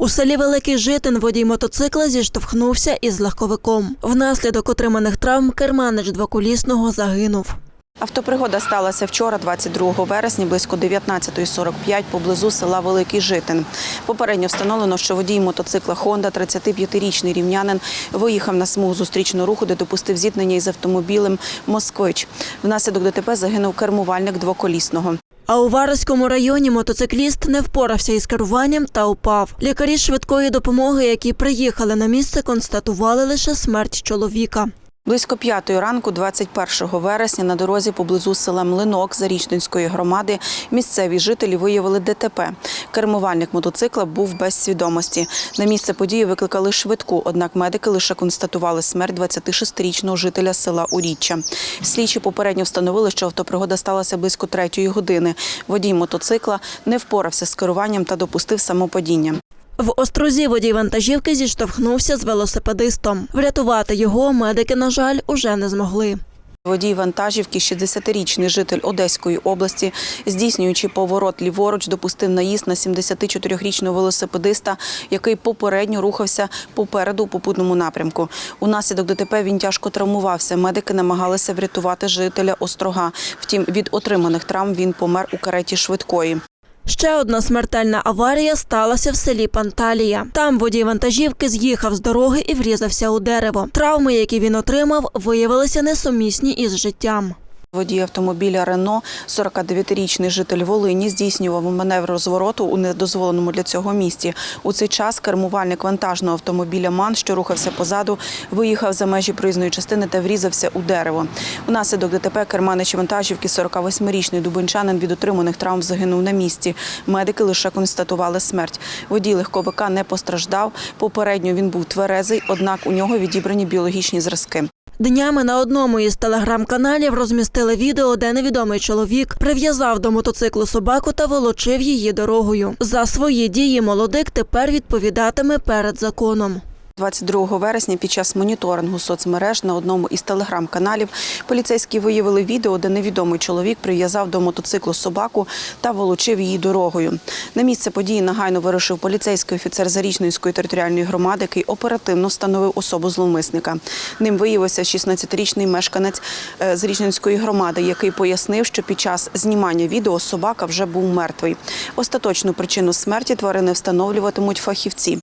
У селі Великий Житин водій мотоцикла зіштовхнувся із легковиком. Внаслідок отриманих травм керманич двоколісного загинув. Автопригода сталася вчора, 22 вересня, близько 19.45 поблизу села Великий Житин. Попередньо встановлено, що водій мотоцикла Honda, 35-річний рівнянин, виїхав на смугу зустрічного руху, де допустив зіткнення із автомобілем «Москвич». Внаслідок ДТП загинув кермувальник двоколісного. А у Вараському районі мотоцикліст не впорався із керуванням та упав. Лікарі швидкої допомоги, які приїхали на місце, констатували лише смерть чоловіка. Близько п'ятої ранку, 21 вересня, на дорозі поблизу села Млинок Зарічненської громади місцеві жителі виявили ДТП. Кермувальник мотоцикла був без свідомості. На місце події викликали швидку, однак медики лише констатували смерть 26-річного жителя села Уріччя. Слідчі попередньо встановили, що автопригода сталася близько третьої години. Водій мотоцикла не впорався з керуванням та допустив самопадіння. В Острозі водій вантажівки зіштовхнувся з велосипедистом. Врятувати його медики, на жаль, уже не змогли. Водій вантажівки, 60-річний житель Одеської області, здійснюючи поворот ліворуч, допустив наїзд на 74-річного велосипедиста, який попередньо рухався попереду у попутному напрямку. Унаслідок ДТП він тяжко травмувався. Медики намагалися врятувати жителя Острога. Втім, від отриманих травм він помер у кареті швидкої. Ще одна смертельна аварія сталася в селі Панталія. Там водій вантажівки з'їхав з дороги і врізався у дерево. Травми, які він отримав, виявилися несумісні із життям. Водій автомобіля Рено, 49-річний житель Волині, здійснював маневр розвороту у недозволеному для цього місці. У цей час кермувальник вантажного автомобіля Ман, що рухався позаду, виїхав за межі проїзної частини та врізався у дерево. Унаслідок ДТП керманич вантажівки, 48-річний дубинчанин від отриманих травм загинув на місці. Медики лише констатували смерть. Водій легковика не постраждав. Попередньо він був тверезий, однак у нього відібрані біологічні зразки. Днями на одному із телеграм-каналів розмістили відео, де невідомий чоловік прив'язав до мотоциклу собаку та волочив її дорогою. За свої дії молодик тепер відповідатиме перед законом. 22 вересня під час моніторингу соцмереж на одному із телеграм-каналів поліцейські виявили відео, де невідомий чоловік прив'язав до мотоциклу собаку та волочив її дорогою. На місце події нагайно вирушив поліцейський офіцер Зарічненської територіальної громади, який оперативно встановив особу зловмисника. Ним виявився 16-річний мешканець е, Зарічненської громади, який пояснив, що під час знімання відео собака вже був мертвий. Остаточну причину смерті тварини встановлюватимуть фахівці.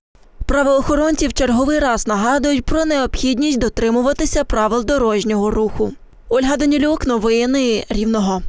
Правоохоронці в черговий раз нагадують про необхідність дотримуватися правил дорожнього руху. Ольга Данілюк, новини Рівного.